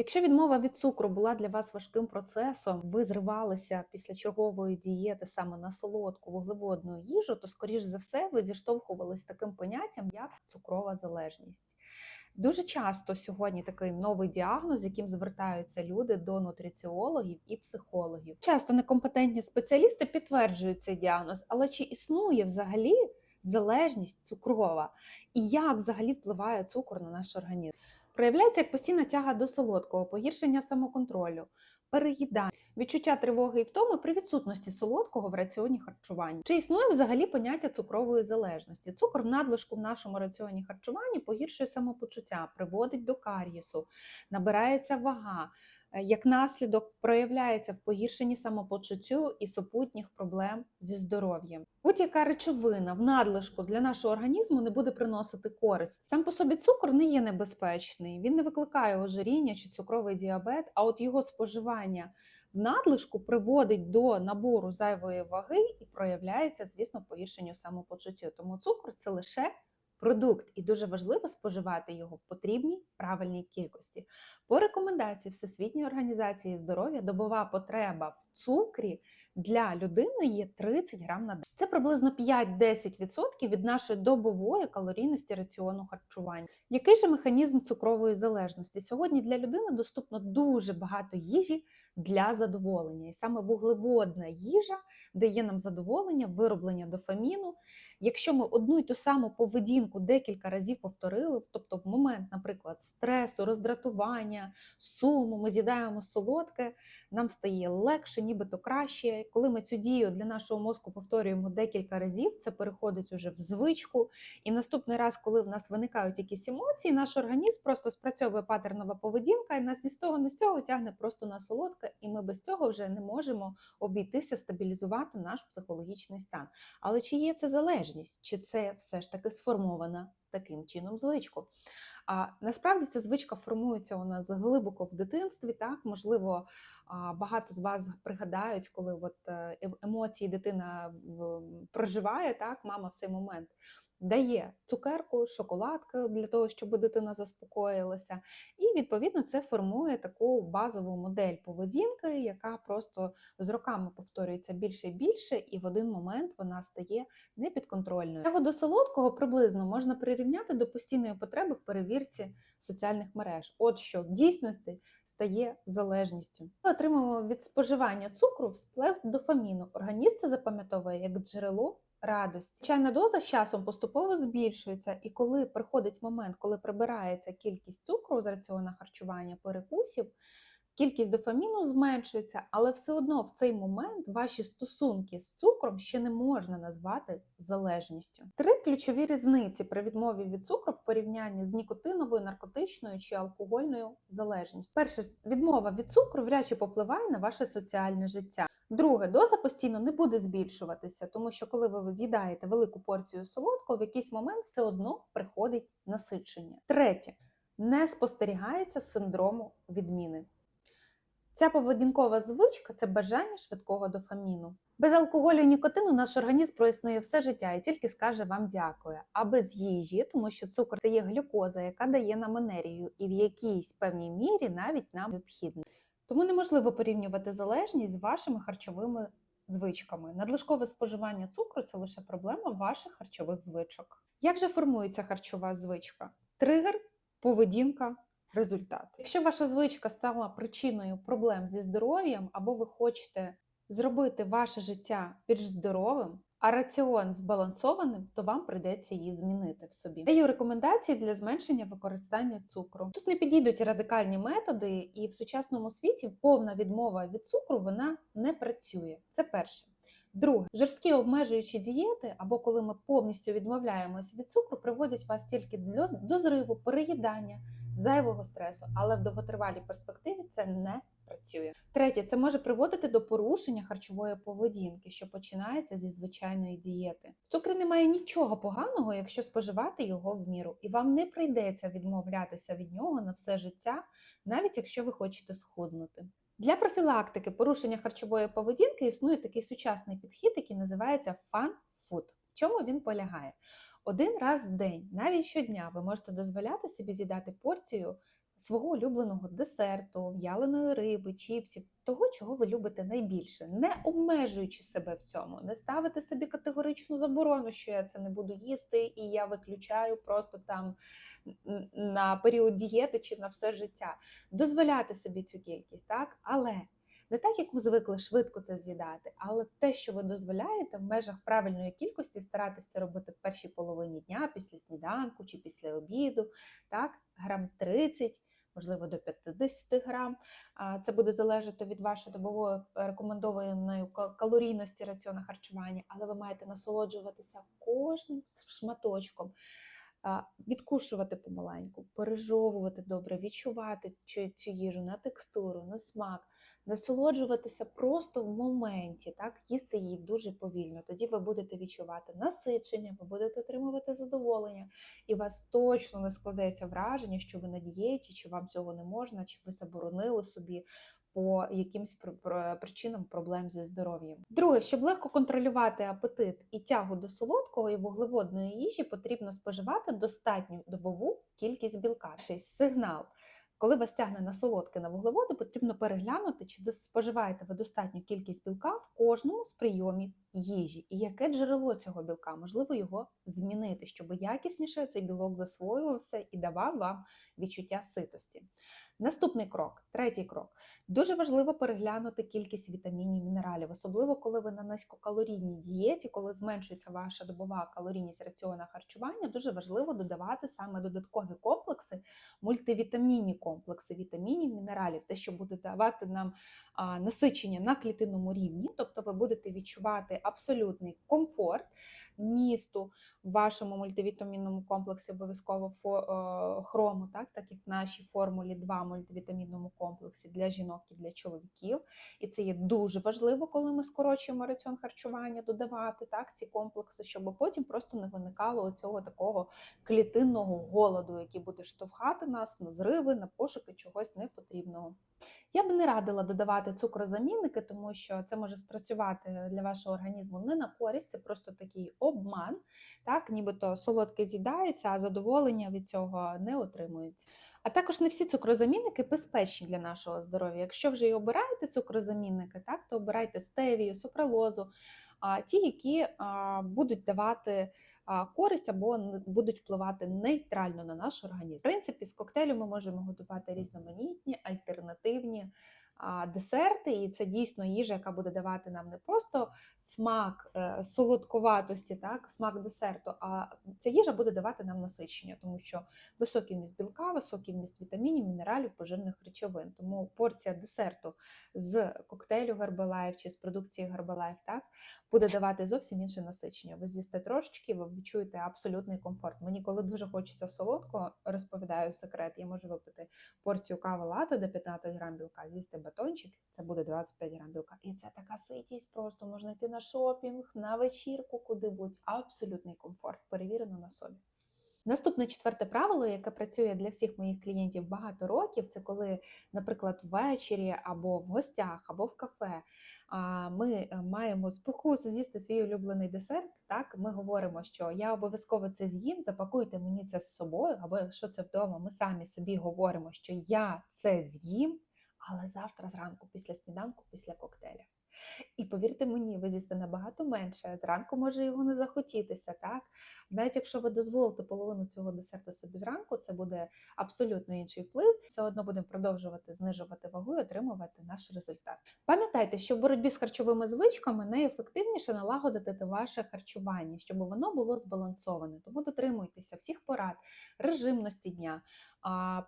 Якщо відмова від цукру була для вас важким процесом, ви зривалися після чергової дієти саме на солодку вуглеводну їжу, то, скоріш за все, ви зіштовхувалися таким поняттям, як цукрова залежність. Дуже часто сьогодні такий новий діагноз, з яким звертаються люди до нутриціологів і психологів. Часто некомпетентні спеціалісти підтверджують цей діагноз, але чи існує взагалі залежність цукрова і як взагалі впливає цукор на наш організм? Проявляється як постійна тяга до солодкого, погіршення самоконтролю, переїдання, відчуття тривоги і втоми при відсутності солодкого в раціоні харчування. Чи існує взагалі поняття цукрової залежності? Цукор в надлишку в нашому раціоні харчування погіршує самопочуття, приводить до кар'єсу, набирається вага. Е, Як наслідок проявляється в погіршенні самопочуттю і супутніх проблем зі здоров'ям. Будь-яка речовина в надлишку для нашого організму не буде приносити користь. Сам по собі цукор не є небезпечний, він не викликає ожиріння чи цукровий діабет, а от його споживання в надлишку приводить до набору зайвої ваги і проявляється, звісно, погіршенню самопочуття. Тому цукор це лише продукт, і дуже важливо споживати його в потрібній правильній кількості. По рекомендації Всесвітньої організації здоров'я добова потреба в цукрі для людини є 30 грам на день. Це приблизно 5-10% від нашої добової калорійності раціону харчування. Який же механізм цукрової залежності? Сьогодні для людини доступно дуже багато їжі для задоволення, і саме вуглеводна їжа дає нам задоволення, вироблення дофаміну. Якщо ми одну й ту саму поведінку декілька разів повторили, тобто в момент, наприклад, стресу, роздратування, суму, ми з'їдаємо солодке, нам стає легше, нібито краще. Коли ми цю дію для нашого мозку повторюємо декілька разів, це переходить уже в звичку. І наступний раз, коли в нас виникають якісь емоції, наш організм просто спрацьовує патернова поведінка, і нас ні з того, ні з цього тягне просто на солодке, і ми без цього вже не можемо обійтися, стабілізувати наш психологічний стан. Але чи є це залежність, чи це все ж таки сформована таким чином звичку? А насправді ця звичка формується у нас глибоко в дитинстві. Так, можливо, багато з вас пригадають, коли от е, ем- емоції дитина проживає, так, мама в цей момент. Дає цукерку, шоколадки для того, щоб дитина заспокоїлася, і відповідно це формує таку базову модель поведінки, яка просто з роками повторюється більше і більше, і в один момент вона стає непідконтрольною. Тягу до солодкого приблизно можна прирівняти до постійної потреби в перевірці соціальних мереж. От що в дійсності стає залежністю. Ми отримуємо від споживання цукру всплеск дофаміну. Організм це запам'ятовує як джерело радості. Чайна доза з часом поступово збільшується, і коли приходить момент, коли прибирається кількість цукру з раціона харчування перекусів, кількість дофаміну зменшується, але все одно в цей момент ваші стосунки з цукром ще не можна назвати залежністю. Три ключові різниці при відмові від цукру в порівнянні з нікотиновою, наркотичною чи алкогольною залежністю. Перше, відмова від цукру вряд чи попливає на ваше соціальне життя. Друге, доза постійно не буде збільшуватися, тому що коли ви з'їдаєте велику порцію солодкого, в якийсь момент все одно приходить насичення. Третє, не спостерігається синдрому відміни. Ця поведінкова звичка це бажання швидкого дофаміну. Без алкоголю і нікотину наш організм проіснує все життя і тільки скаже вам дякую. А без їжі, тому що цукор це є глюкоза, яка дає нам енергію, і в якійсь певній мірі навіть нам необхідна. Тому неможливо порівнювати залежність з вашими харчовими звичками. Надлишкове споживання цукру це лише проблема ваших харчових звичок. Як же формується харчова звичка? Тригер, поведінка, результат. Якщо ваша звичка стала причиною проблем зі здоров'ям, або ви хочете зробити ваше життя більш здоровим, а раціон збалансованим, то вам прийдеться її змінити в собі. Даю рекомендації для зменшення використання цукру. Тут не підійдуть радикальні методи, і в сучасному світі повна відмова від цукру вона не працює. Це перше. Друге, жорсткі обмежуючі дієти, або коли ми повністю відмовляємось від цукру, приводять вас тільки до зриву, переїдання, зайвого стресу, але в довготривалій перспективі це не працює. Третє, це може приводити до порушення харчової поведінки, що починається зі звичайної дієти. В цукрі немає нічого поганого, якщо споживати його в міру, і вам не прийдеться відмовлятися від нього на все життя, навіть якщо ви хочете схуднути. Для профілактики порушення харчової поведінки існує такий сучасний підхід, який називається food. В чому він полягає? Один раз в день, навіть щодня, ви можете дозволяти собі з'їдати порцію свого улюбленого десерту, в'яленої риби, чіпсів, того, чого ви любите найбільше, не обмежуючи себе в цьому, не ставити собі категоричну заборону, що я це не буду їсти, і я виключаю просто там на період дієти чи на все життя. Дозволяти собі цю кількість, так? Але не так, як ми звикли швидко це з'їдати, але те, що ви дозволяєте в межах правильної кількості, старатися робити в першій половині дня, після сніданку чи після обіду, так, грам 30, можливо, до 50 грам. Це буде залежати від вашої добової рекомендованої калорійності раціону харчування, але ви маєте насолоджуватися кожним шматочком. Відкушувати помаленьку, пережовувати добре, відчувати цю їжу на текстуру, на смак, насолоджуватися просто в моменті, так, їсти її дуже повільно. Тоді ви будете відчувати насичення, ви будете отримувати задоволення, і у вас точно не складеться враження, що ви на дієті, чи вам цього не можна, чи ви заборонили собі. По якимсь пр- пр- причинам проблем зі здоров'ям. Друге, щоб легко контролювати апетит і тягу до солодкого і вуглеводної їжі, потрібно споживати достатню добову кількість білка. Й сигнал. Коли вас тягне на солодке на вуглеводи, потрібно переглянути, чи споживаєте ви достатню кількість білка в кожному з прийомів їжі, і яке джерело цього білка, можливо, його змінити, щоб якісніше цей білок засвоювався і давав вам відчуття ситості. Наступний крок, третій крок. Дуже важливо переглянути кількість вітамінів і мінералів, особливо коли ви на низькокалорійній дієті, коли зменшується ваша добова калорійність раціона харчування. Дуже важливо додавати саме додаткові комплекси, мультивітамінні комплекси вітамінів, мінералів, те, що буде давати нам насичення на клітинному рівні, тобто ви будете відчувати абсолютний комфорт місту в вашому мультивітамінному комплексі, обов'язково е, хрому, так, так як в нашій формулі 2 мультивітамінному комплексі для жінок і для чоловіків. І це є дуже важливо, коли ми скорочуємо раціон харчування, додавати так, ці комплекси, щоб потім просто не виникало цього такого клітинного голоду, який буде штовхати нас на зриви, на пошуки чогось непотрібного. Я б не радила додавати цукрозамінники, тому що це може спрацювати для вашого організму не на користь, це просто такий обман, так, нібито солодке з'їдається, а задоволення від цього не отримується. А також не всі цукрозамінники безпечні для нашого здоров'я. Якщо вже і обираєте цукрозамінники, так, то обирайте стевію, сукралозу, а, ті, які а, будуть давати користь або будуть впливати нейтрально на наш організм. В принципі, з коктейлю ми можемо готувати різноманітні альтернативні десерти, і це дійсно їжа, яка буде давати нам не просто смак е, солодковатості, так, смак десерту, а ця їжа буде давати нам насичення, тому що високий вміст білка, високий вміст вітамінів, мінералів, поживних речовин. Тому порція десерту з коктейлю Herbalife чи з продукції Herbalife, так, буде давати зовсім інше насичення. Ви з'їсте трошечки, ви відчуєте абсолютний комфорт. Мені, коли дуже хочеться солодкого, розповідаю секрет, я можу випити порцію кави лати до 15 грам білка, з'їсти батончик, це буде 25 грам. І це така ситість, просто можна йти на шопінг, на вечірку, куди-будь. Абсолютний комфорт, перевірено на собі. Наступне четверте правило, яке працює для всіх моїх клієнтів багато років, це коли, наприклад, ввечері або в гостях, або в кафе ми е, маємо спокусу з'їсти свій улюблений десерт. Так, ми говоримо, що я обов'язково це з'їм, запакуйте мені це з собою, або якщо це вдома, ми самі собі говоримо, що я це з'їм, але завтра зранку, після сніданку, після коктейля. І повірте мені, ви з'їсте набагато менше. Зранку може його не захотітися, так? Навіть якщо ви дозволите половину цього десерту собі зранку, це буде абсолютно інший вплив. Все одно будемо продовжувати знижувати вагу і отримувати наш результат. Пам'ятайте, що в боротьбі з харчовими звичками найефективніше налагодити ваше харчування, щоб воно було збалансоване. Тому дотримуйтеся всіх порад, режимності дня,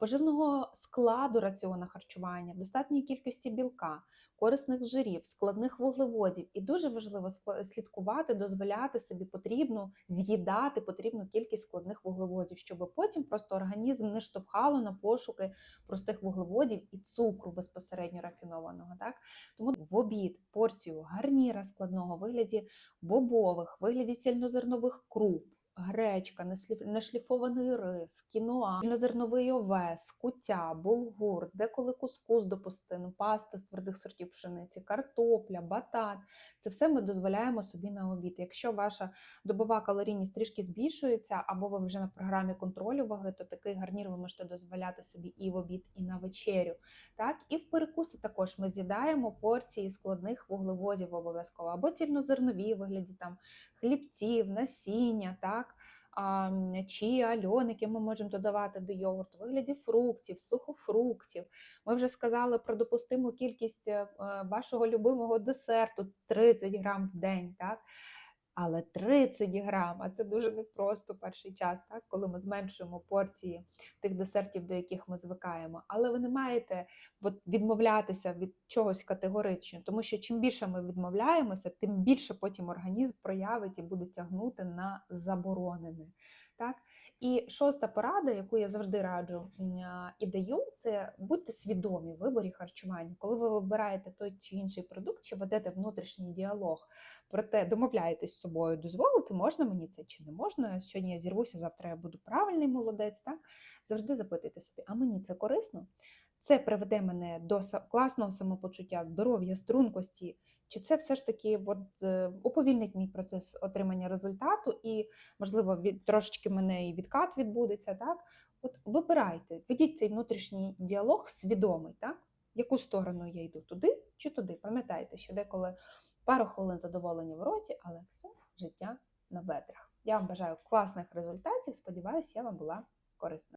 поживного складу раціону харчування, достатньої кількості білка, корисних жирів, складних вуглеводів. І дуже важливо слідкувати, дозволяти собі потрібну з'їдати потрібну кількість складних вуглеводів, щоб потім просто організм не штовхало на пошуки простих вуглеводів і цукру безпосередньо рафінованого. Так? Тому в обід порцію гарніра складного вигляді бобових, вигляді цільнозернових круп. Гречка, нешліфований рис, кіноа, цільнозерновий овес, куття, булгур, деколи кускус допустимо, паста з твердих сортів пшениці, картопля, батат. Це все ми дозволяємо собі на обід. Якщо ваша добова калорійність трішки збільшується, або ви вже на програмі контролю ваги, то такий гарнір ви можете дозволяти собі і в обід, і на вечерю. Так, і в перекуси також ми з'їдаємо порції складних вуглеводів обов'язково, або цільнозернові вигляді там хлібців, насіння, так. А, м, Чія, льон, які ми можемо додавати до йогурту, вигляді фруктів, сухофруктів. Ми вже сказали про допустиму кількість е, е, вашого любимого десерту 30 грам в день. Так? Але 30 грам, а це дуже непросто перший час, так? коли ми зменшуємо порції тих десертів, до яких ми звикаємо. Але ви не маєте от, відмовлятися від чогось категорично, тому що чим більше ми відмовляємося, тим більше потім організм проявить і буде тягнути на заборонене. Так? І шоста порада, яку я завжди раджу і даю, це будьте свідомі в виборі харчування. Коли ви вибираєте той чи інший продукт, чи ведете внутрішній діалог, проте домовляєтесь з собою, дозволити, можна мені це чи не можна. Сьогодні я зірвуся, завтра я буду правильний молодець. Так? Завжди запитуйте собі, а мені це корисно? Це приведе мене до класного самопочуття, здоров'я, стрункості. Чи це все ж таки от, е, уповільнить мій процес отримання результату, і, можливо, від, трошечки мене і відкат відбудеться, так? От вибирайте, ведіть цей внутрішній діалог свідомий, так? Яку сторону я йду, туди чи туди. Пам'ятайте, що деколи пару хвилин задоволення в роті, але все життя на бедрах. Я вам бажаю класних результатів. Сподіваюся, я вам була корисна.